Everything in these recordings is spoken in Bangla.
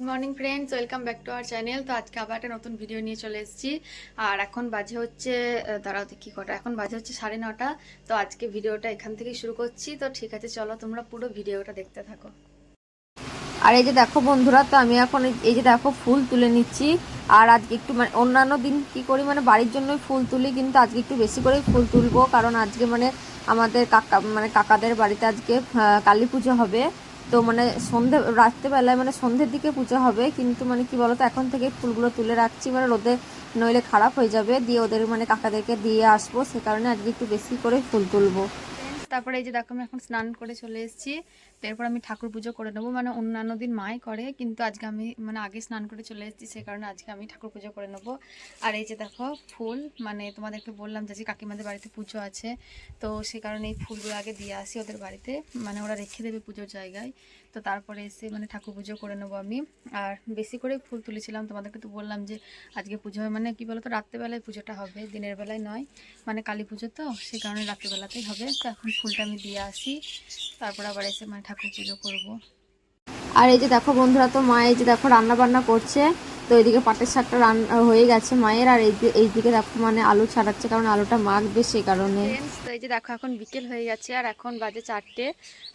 Good morning friends welcome back to our channel তো আজকে আবার একটা নতুন ভিডিও নিয়ে চলে এসেছি। আর এখন বাজে হচ্ছে দাঁড়াও দেখি কটা। এখন বাজে হচ্ছে সাড়ে নটা। তো আজকে ভিডিওটা এখান থেকেই শুরু করছি। তো ঠিক আছে, চলো তোমরা পুরো ভিডিওটা দেখতে থাকো। আর এই যে দেখো বন্ধুরা, তো আমি এখন এই যে দেখো ফুল তুলে নিচ্ছি। আর আজকে একটু মানে অন্যান্য দিন কি করি মানে বাড়ির জন্যই ফুল তুলি, কিন্তু আজকে একটু বেশি করেই ফুল তুলবো। কারণ আজকে মানে আমাদের কাকা মানে কাকাদের বাড়িতে আজকে কালী পুজো হবে। তো মানে সন্ধে, রাত্রেবেলায় মানে সন্ধ্যের দিকে পুজো হবে, কিন্তু মানে কি বলতো, এখন থেকে ফুলগুলো তুলে রাখছি মানে রোদে নইলে খারাপ হয়ে যাবে, দিয়ে ওদের মানে কাকাদেরকে দিয়ে আসব, সে কারণে আজকে একটু বেশি করে ফুল তুলবো। তারপরে এই যে দেখো আমি এখন স্নান করে চলে এসেছি। তো এরপর আমি ঠাকুর পুজো করে নেব। মানে অন্যান্য দিন মাই করে, কিন্তু আজকে আমি মানে আগে স্নান করে চলে এসেছি সেই কারণে আজকে আমি ঠাকুর পুজো করে নেব। আর এই যে দেখো ফুল মানে তোমাদেরকে বললাম যে কাকিমাদের বাড়িতে পুজো আছে, তো সে কারণে এই ফুলগুলো আগে দিয়ে আসি ওদের বাড়িতে। মানে ওরা রেখে দেবে পুজোর জায়গায়। তো তারপরে এসে মানে ঠাকুর পুজো করে নেব আমি। আর বেশি করে ফুল তুলেছিলাম, তোমাদেরকে তো বললাম যে, আজকে পুজো হয় মানে কি বলতো রাত্রেবেলায় পুজোটা হবে, দিনের বেলায় নয়। মানে কালী পুজো তো সেই কারণে রাত্রেবেলাতেই হবে। তো এখন ফুলটা আমি দিয়ে আসি। তারপর আবার এসে মানে ঠাকুর পুজো করব। আর এই যে দেখো বন্ধুরা তো মা এই যে দেখো রান্না বান্না করছে। তো এইদিকে পাটের শাকটা রান্না হয়ে গেছে মায়ের আর এইদিকে দেখো মানে আলু ছাড়াচ্ছে কারণ আলুটা মাখবে সেই কারণে। তো এই যে দেখো এখন বিকেল হয়ে গেছে আর এখন বাজে চারটে।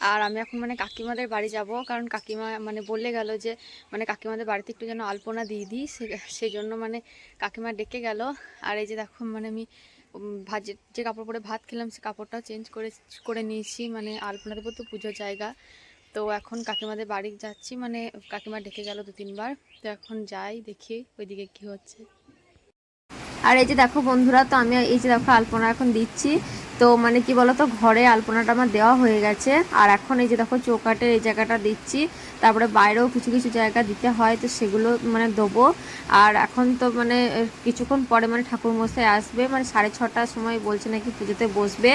আর আমি এখন মানে কাকিমাদের বাড়ি যাব কারণ কাকিমা মানে বলে গেল যে মানে কাকিমাদের বাড়িতে একটু যেন আলপনা দিয়ে দিই সে- সেই জন্য মানে কাকিমা ডেকে গেল। আর এই যে দেখো মানে আমি যে- যে কাপড় পরে ভাত খেলাম, সে কাপড়টাও চেঞ্জ করে করে নিয়েছি। মানে আলপনা দেবো তো পুজোর জায়গা। তো এখন কাকিমাদের বাড়ি যাচ্ছি। মানে কাকিমা ডেকে গেল দু তিনবার তো এখন যাই, দেখি ওইদিকে কি হচ্ছে। আর এই যে দেখো বন্ধুরা, তো আমি এই যে দেখো আলপনা এখন দিচ্ছি। তো মানে কি বলতো, ঘরে আলপনাটা আমার দেওয়া হয়ে গেছে। আর এখন এই যে দেখো চৌকাটের এই জায়গাটা দিচ্ছি। তারপরে বাইরেও কিছু কিছু জায়গা দিতে হয়, তো সেগুলো মানে দেবো। আর এখন তো মানে কিছুক্ষণ পরে মানে ঠাকুর মশাই আসবে মানে সাড়ে ছটার সময় বলছে নাকি পুজোতে বসবে।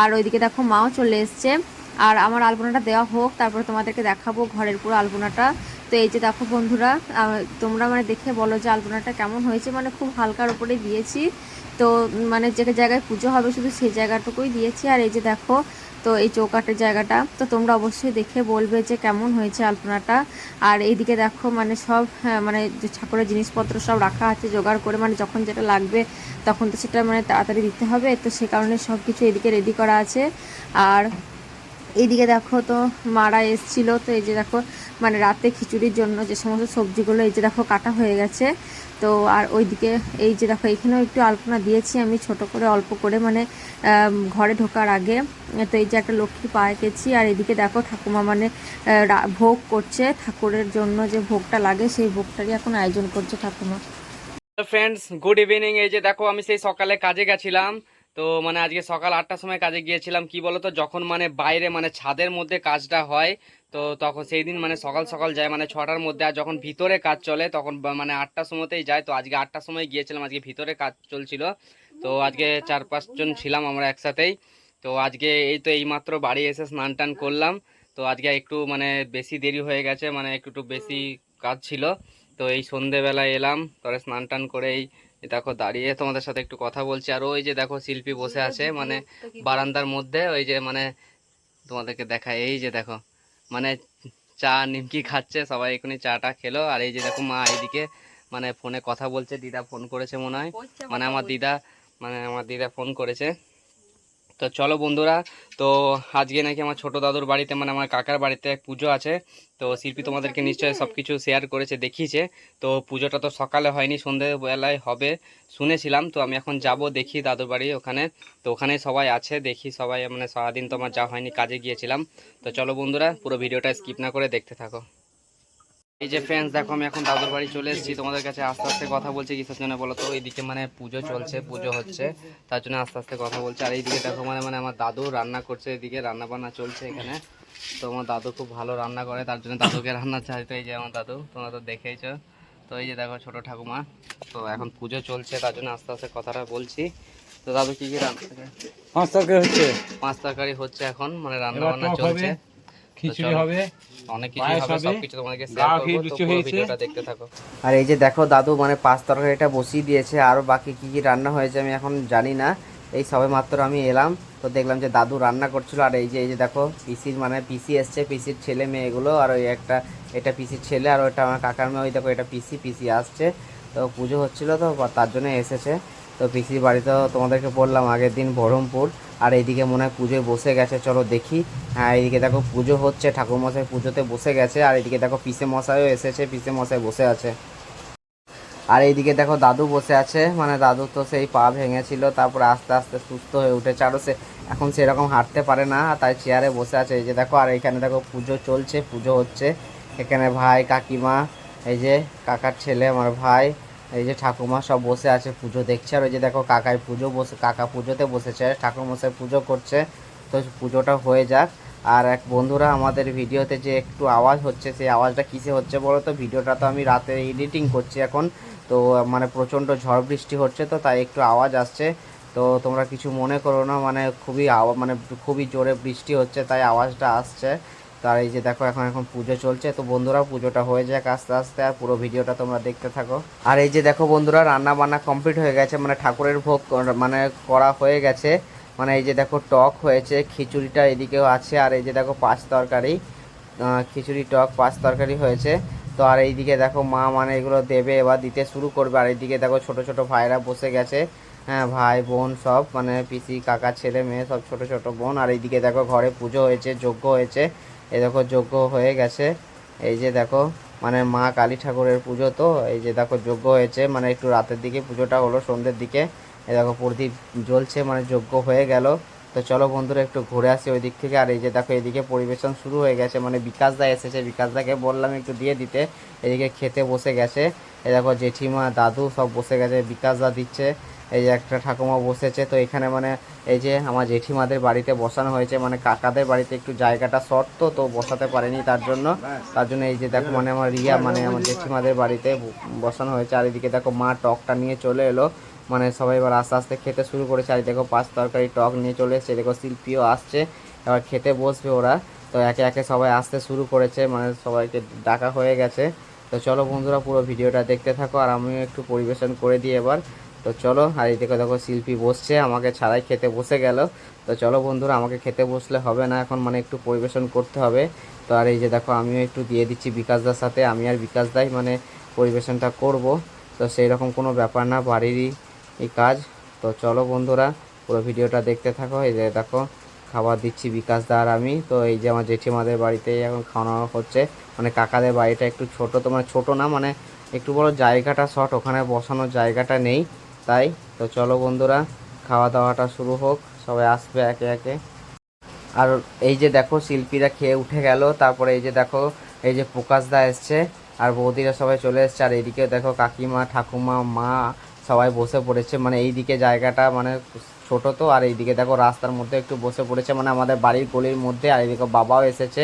আর ওইদিকে দেখো মাও চলে এসছে। আর আমার আলপনাটা দেওয়া হোক, তারপরে তোমাদেরকে দেখাবো ঘরের পুরো আলপনাটা। তো এই যে দেখো বন্ধুরা তোমরা মানে দেখে বলো যে আলপনাটা কেমন হয়েছে। মানে খুব হালকার উপরে দিয়েছি। তো মানে যে জায়গায় পুজো হবে শুধু সেই জায়গাটুকুই দিয়েছি। আর এই যে দেখো তো এই চৌকাটের জায়গাটা তো তোমরা অবশ্যই দেখে বলবে যে কেমন হয়েছে আলপনাটা। আর এইদিকে দেখো মানে সব হ্যাঁ, মানে যে ঠাকুরের জিনিসপত্র সব রাখা আছে জোগাড় করে। মানে যখন যেটা লাগবে তখন তো সেটা মানে তাড়াতাড়ি দিতে হবে। তো সে কারণে সব কিছু এদিকে রেডি করা আছে। আর এইদিকে দেখো তো মারা এসছিল, তো এই যে দেখো মানে রাতে খিচুড়ির জন্য যে সমস্ত সবজিগুলো এই যে দেখো কাটা হয়ে গেছে। তো আর ওইদিকে এই যে দেখো, এখানেও একটু আলপনা দিয়েছি আমি ছোট করে, অল্প করে মানে ঘরে ঢোকার আগে। তো এই যে একটা লক্ষ্মী পায়ে গেছি, আর এদিকে দেখো ঠাকুমা মানে ভোগ করছে। ঠাকুরের জন্য যে ভোগটা লাগে, সেই ভোগটারই এখন আয়োজন করছে ঠাকুমা। ফ্রেন্ডস গুড ইভিনিং এই যে দেখো, আমি সেই সকালে কাজে গেছিলাম। তো মানে আজকে সকাল আটটার সময় কাজে গিয়েছিলাম, কি বলতো? যখন মানে বাইরে মানে ছাদের মধ্যে কাজটা হয়, তো তখন সেই দিন মানে সকাল সকাল যায় মানে ছটার মধ্যে। আর যখন ভিতরে কাজ চলে, তখন মানে আটটার সময়তেই যায়। তো আজকে আটটার সময় গিয়েছিলাম, আজকে ভিতরে কাজ চলছিল। তো আজকে চার পাঁচজন ছিলাম আমরা একসাথেই। তো আজকে এই তো এইমাত্র বাড়ি এসে স্নান টান করলাম। তো আজকে একটু মানে বেশি দেরি হয়ে গেছে মানে একটু বেশি কাজ ছিল। তো এই সন্ধেবেলায় এলাম পরে স্নান টান করে এই দেখো দাঁড়িয়ে তোমাদের সাথে একটু কথা বলছি। আর ওই যে দেখো শিল্পী বসে আছে মানে বারান্দার মধ্যে ওই যে মানে তোমাদেরকে দেখা এই যে দেখো মানে চা নিমকি খাচ্ছে সবাই এখানে চাটা খেলো। আর এই যে দেখো মা এইদিকে মানে ফোনে কথা বলছে দিদা ফোন করেছে মনে হয়। মানে আমার দিদা মানে আমার দিদা ফোন করেছে। তো চলো বন্ধুরা তো আজকে নাকি আমার ছোট দাদুর বাড়িতে মানে আমার কাকার বাড়িতে এক পুজো আছে। তো শিল্পী তোমাদেরকে নিশ্চয়ই সব কিছু শেয়ার করেছে দেখিয়েছে। তো পুজোটা তো সকালে হয়নি সন্ধেবেলায় হবে শুনেছিলাম। তো আমি এখন যাব দেখি দাদুর বাড়ি ওখানে। তো ওখানে সবাই আছে দেখি সবাই মানে সারাদিন তো আমার যা হয়নি কাজে গিয়েছিলাম। তো চলো বন্ধুরা পুরো ভিডিওটা স্কিপ না করে দেখতে থাকো। এই যে ফ্রেন্ডস দেখো আমি এখন দাদুর বাড়ি চলে এসেছি। তোমাদের কাছে আস্তে আস্তে কথা বলছি কিসের জন্য বলো তো এইদিকে মানে পুজো চলছে পুজো হচ্ছে। তার জন্য আস্তে আস্তে কথা বলছে। আর এইদিকে দেখো মানে মানে আমার দাদু রান্না করছে এদিকে রান্না বান্না চলছে এখানে। তো আমার দাদু খুব ভালো রান্না করে তার জন্য দাদুকে রান্না চাই। তো এই যে আমার দাদু তোমরা তো দেখেইছো। তো এই যে দেখো ছোট ঠাকুমা। তো এখন পুজো চলছে তার জন্য আস্তে আস্তে কথাটা বলছি। তো দাদু কি কি রান্না পাঁচ তরকারি হচ্ছে। পাঁচ তরকারি হচ্ছে এখন মানে রান্না বান্না চলছে। খিচুড়ি হবে অনেক কিছু হবে সবকিছু তোমাদেরকে শেয়ার করব। ভিডিওটা দেখতে থাকো। আর এই যে দেখো দাদু মানে পাঁচ তরকারিটা বসিয়ে দিয়েছে আরও বাকি কি কি রান্না হয়েছে আমি এখন জানি না। এই সবে মাত্র আমি এলাম তো দেখলাম যে দাদু রান্না করছিল আর এই যে এই যে দেখো পিসির মানে পিসি এসছে পিসির ছেলে মেয়েগুলো আর ওই একটা এটা পিসির ছেলে আর ওটা আমার কাকার মেয়ে ওই দেখো এটা পিসি পিসি আসছে। তো পুজো হচ্ছিল তো তার জন্য এসেছে। তো পিসির বাড়িতে তোমাদেরকে বললাম আগের দিন বহরমপুর, আর এইদিকে মনে হয় পুজোয় বসে গেছে, চলো দেখি। হ্যাঁ এইদিকে দেখো পুজো হচ্ছে, ঠাকুরমশাই পুজোতে বসে গেছে, আর এইদিকে দেখো পিসে মশাইও এসেছে পিসে মশাই বসে আছে। আর এইদিকে দেখো দাদু বসে আছে মানে দাদু তো সেই পা ভেঙেছিল, তারপরে আস্তে আস্তে সুস্থ হয়ে উঠেছে আরও সে এখন সেরকম হাঁটতে পারে না, তাই চেয়ারে বসে আছে। এই যে দেখো, আর এখানে দেখো পুজো চলছে, পুজো হচ্ছে। এখানে ভাই কাকিমা, এই যে কাকার ছেলে, আমার ভাই এই যে ঠাকুমা সব বসে আছে, পুজো দেখছে। আর ওই যে দেখো কাকাই পুজো বসে, কাকা পুজোতে বসেছে। ঠাকুরমশাই পুজো করছে। তো পুজোটা হয়ে যাক। আর এক বন্ধুরা আমাদের ভিডিওতে যে একটু আওয়াজ হচ্ছে, সেই আওয়াজটা কিসে হচ্ছে বলো তো? ভিডিওটা তো আমি রাতে এডিটিং করছি এখন। তো মানে প্রচণ্ড ঝড় বৃষ্টি হচ্ছে তো, তাই একটু আওয়াজ আসছে। তো তোমরা কিছু মনে করো না মানে খুবই মানে খুবই জোরে বৃষ্টি হচ্ছে, তাই আওয়াজটা আসছে। তার এই যে দেখো, এখন এখন পুজো চলছে। তো বন্ধুরা, পুজোটা হয়ে যাক আস্তে আস্তে আর পুরো ভিডিওটা তোমরা দেখতে থাকো। আর এই যে দেখো বন্ধুরা রান্না বান্না কমপ্লিট হয়ে গেছে। মানে ঠাকুরের ভোগ মানে করা হয়ে গেছে। মানে এই যে দেখো, টক হয়েছে, খিচুড়িটা এদিকেও আছে। আর এই যে দেখো, পাঁচ তরকারি খিচুড়ি, টক, পাঁচ তরকারি হয়েছে। তো আর এইদিকে দেখো, মা মানে এগুলো দেবে, এবার দিতে শুরু করবে। আর এইদিকে দেখো, ছোট ছোট ভাইরা বসে গেছে। হ্যাঁ ভাই, বোন সব মানে পিসি, কাকা, ছেলে, মেয়ে সব ছোট ছোট বোন। আর এইদিকে দেখো ঘরে পুজো হয়েছে, যজ্ঞ হয়েছে। এই দেখো যজ্ঞ হয়ে গেছে। এই যে দেখো মানে মা কালী ঠাকুরের পুজো তো, এই যে দেখো যজ্ঞ হয়েছে। মানে একটু রাতের দিকে পুজোটা হলো, সন্ধ্যের দিকে। এই দেখো প্রদীপ জ্বলছে মানে যজ্ঞ হয়ে গেল। তো চলো বন্ধুরা, একটু ঘুরে আসি ওই দিক থেকে। আর এই যে দেখো, এদিকে পরিবেশন শুরু হয়ে গেছে। মানে বিকাশ দা এসেছে, বিকাশ দাকে বললাম একটু দিয়ে দিতে। এদিকে খেতে বসে গেছে। এ দেখো জেঠিমা, দাদু সব বসে গেছে, বিকাশ দা দিচ্ছে। এই যে একটা ঠাকুমা বসেছে, তো এখানে মানে এই যে আমার জেঠিমাদের বাড়িতে বসানো হয়েছে মানে কাকাদের বাড়িতে একটু জায়গাটা শর্ট তো বসাতে পারেনি তার জন্য। তার জন্য এই যে দেখো মানে আমার রিয়া মানে আমার জেঠিমাদের বাড়িতে বসানো হয়েছে। আর এদিকে দেখো, মা টকটা নিয়ে চলে এলো। মানে সবাই এবার আস্তে আস্তে খেতে শুরু করেছে। আর দেখো, পাঁচ তরকারি টক নিয়ে চলে এসেছে। দেখো, শিল্পীও আসছে। এবার খেতে বসবে ওরা। তো একে একে সবাই আসতে শুরু করেছে। মানে সবাইকে ডাকা হয়ে গেছে। তো চলো বন্ধুরা, পুরো ভিডিওটা দেখতে থাকো। আর আমিও একটু পরিবেশন করে দিই এবার। তো চলো, আর এই দেখো দেখো, শিল্পী বসছে, আমাকে ছাড়াই খেতে বসে গেল। তো চলো বন্ধুরা, আমাকে খেতে বসলে হবে না, এখন মানে একটু পরিবেশন করতে হবে। তো আর এই যে দেখো, আমিও একটু দিয়ে দিচ্ছি বিকাশদার সাথে, আমি আর বিকাশ দাই মানে পরিবেশনটা করব। তো সেই রকম কোনো ব্যাপার না, বাড়িরই এই কাজ। তো চলো বন্ধুরা, পুরো ভিডিওটা দেখতে থাকো, এই যে দেখো, খাবার দিচ্ছি বিকাশ দা আর আমি। তো এই যে আমার জেঠিমাদের বাড়িতেই এখন খাওয়ানো হচ্ছে মানে কাকাদের বাড়িটা একটু ছোট, তো মানে ছোট না মানে একটু বড় জায়গাটা শর্ট, ওখানে বসানোর জায়গাটা নেই। তাই তো চলো বন্ধুরা, খাওয়া দাওয়াটা শুরু হোক, সবাই আসবে একে একে। আর এই যে দেখো, শিল্পীরা খেয়ে উঠে গেল, তারপরে এই যে দেখো, এই যে প্রকাশদা এসছে, আর বৌদিরা সবাই চলে এসছে, আর এইদিকে দেখো কাকিমা, ঠাকুমা, মা সবাই বসে পড়েছে মানে এইদিকে জায়গাটা মানে ছোট তো, আর এইদিকে দেখো রাস্তার মধ্যে একটু বসে পড়েছে মানে আমাদের বাড়ির গলির মধ্যে, আর এইদিকে বাবাও এসেছে।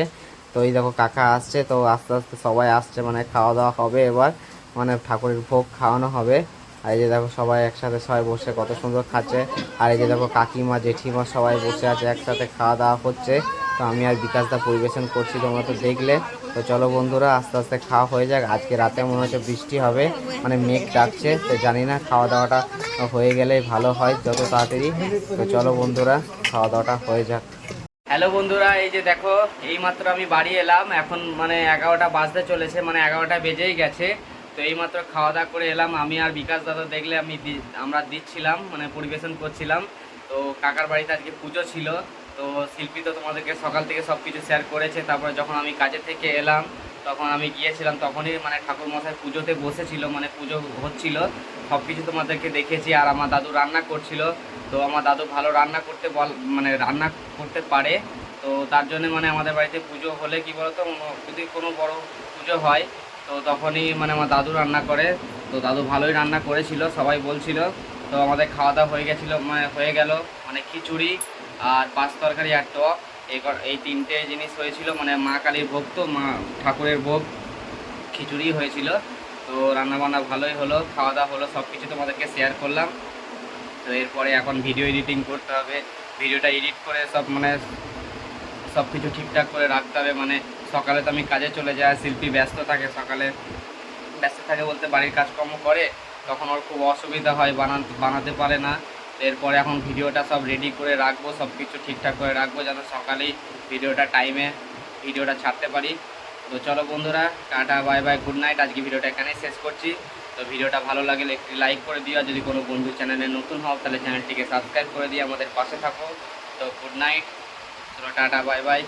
তো এই দেখো কাকা আসছে, তো আস্তে আস্তে সবাই আসছে মানে খাওয়া দাওয়া হবে এবার মানে ঠাকুরের ভোগ খাওয়ানো হবে। আর এই যে দেখো সবাই একসাথে সবাই বসে কত সুন্দর খাচ্ছে। আর এই যে দেখো কাকিমা, জেঠিমা সবাই বসে আছে, একসাথে খাওয়া দাওয়া হচ্ছে। তো আমি আর বিকাশদা পরিবেশন করছি, তোমরা তো দেখলে। তো চলো বন্ধুরা, আস্তে আস্তে খাওয়া হয়ে যাক। আজকে রাতে মনে হচ্ছে বৃষ্টি হবে মানে মেঘ ডাকছে, তো জানি না খাওয়া দাওয়াটা হয়ে গেলে ভালো হয় যত তাড়াতাড়ি। তো চলো বন্ধুরা, খাওয়া দাওয়াটা হয়ে যাক। হ্যালো বন্ধুরা, এই যে দেখো, এইমাত্র আমি বাড়ি এলাম। এখন মানে এগারোটা বাজতে চলেছে মানে এগারোটা বেজেই গেছে। তো এইমাত্র খাওয়া দাওয়া করে এলাম। আমি আর বিকাশ দাদা দেখলে আমি আমরা দিচ্ছিলাম মানে পরিবেশন করছিলাম। তো কাকার বাড়িতে আজকে পুজো ছিল। তো শিল্পী তো তোমাদেরকে সকাল থেকে সব কিছু শেয়ার করেছে। তারপরে যখন আমি কাজে থেকে এলাম, তখন আমি গিয়েছিলাম, তখনই মানে ঠাকুর মশাই পুজোতে বসেছিল মানে পুজো হচ্ছিল। সব কিছু তোমাদেরকে দেখেছি আর আমার দাদু রান্না করছিল। তো আমার দাদু ভালো রান্না করতে বল মানে রান্না করতে পারে। তো তার জন্য মানে আমাদের বাড়িতে পুজো হলে কি বলতো যদি কোনো বড় পুজো হয় তো তখনই মানে আমার দাদু রান্না করে, তো দাদু ভালোই রান্না করেছিল, সবাই বলছিল। তো আমাদের খাওয়া দাওয়া হয়ে গেছিল মানে হয়ে গেল মানে খিচুড়ি আর পাঁচ তরকারি আর টক। এই এই তিনটে জিনিস হয়েছিল মানে মা কালীর ভোগ তো, মা ঠাকুরের ভোগ খিচুড়ি হয়েছিল। তো রান্নাবান্না ভালোই হলো খাওয়া দাওয়া হলো সব কিছু তোমাদেরকে শেয়ার করলাম। তো এরপরে এখন ভিডিও এডিটিং করতে হবে। ভিডিওটা এডিট করে সব মানে সব কিছু ঠিকঠাক করে রাখতে হবে মানে সকালে তো আমি কাজে চলে যাই, শিল্পী ব্যস্ত থাকে, সকালে ব্যস্ত থাকে বলতে বাড়ির কাজকর্ম করে, তখন ওর খুব অসুবিধা হয়, বানান বানাতে পারে না। এরপরে এখন ভিডিওটা সব রেডি করে রাখব সব কিছু ঠিকঠাক করে রাখব, যেন সকালেই ভিডিওটা টাইমে ভিডিওটা ছাড়তে পারি। তো চলো বন্ধুরা, tata bye bye good night আজকে ভিডিওটা এখানেই শেষ করছি। তো ভিডিওটা ভালো লাগলে একটি লাইক করে দিও, আর যদি কোনো বন্ধু চ্যানেলে নতুন হও, তাহলে চ্যানেলটিকে সাবস্ক্রাইব করে দিয়ে আমাদের পাশে থাকো। তো গুড নাইট চলো টাটা বাই বাই